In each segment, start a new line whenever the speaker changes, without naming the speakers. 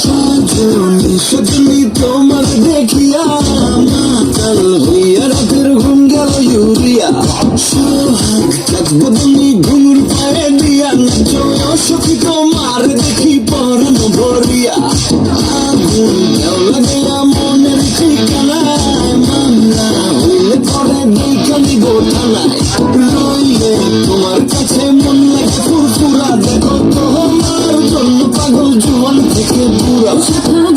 সাজনি সজনি তোমার দেখিয়া মাতাল হইয়া রাতের ঘুম গেল ইউরিয়া। সোহাগ থাকব তুমি ঘুমুর পায়ে দিয়া নাচো, সখী তোমার দেখি 给不了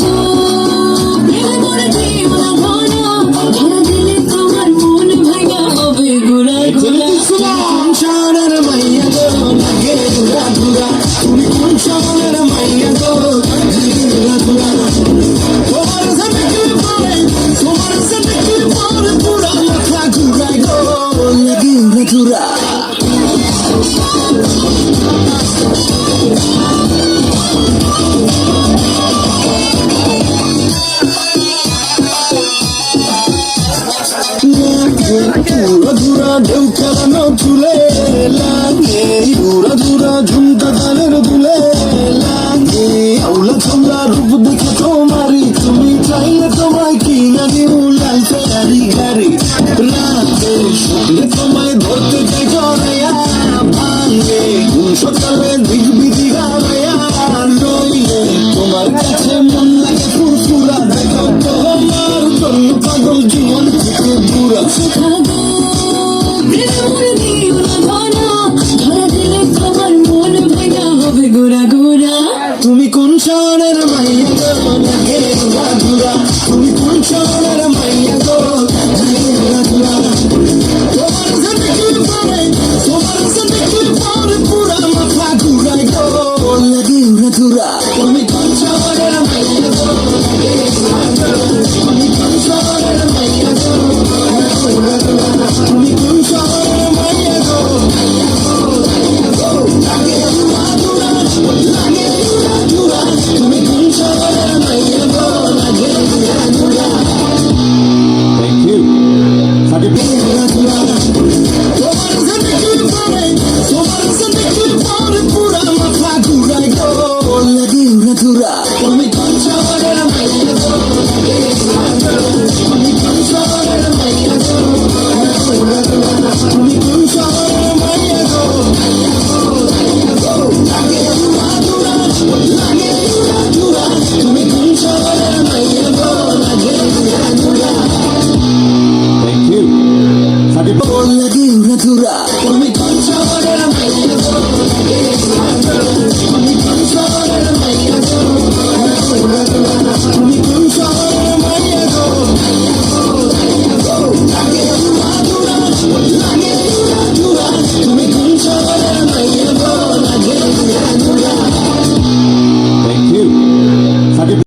ঢেউ খেলানো চুলে লাগে উড়া ধুরা ঝুমকা গানের দুলে লাগে আউলা তোমরা রূপ দেখে তোমারি তুমি চাইলে তোমায় কিনা দিও লাল ফেরারি গাড়ি রাতে শুকলে তোমায় ধরতে যাই জড়াইয়া ভাঙে সকালে দিক তুমি কোন শহরের মাইয়া তুমি কোন শহরের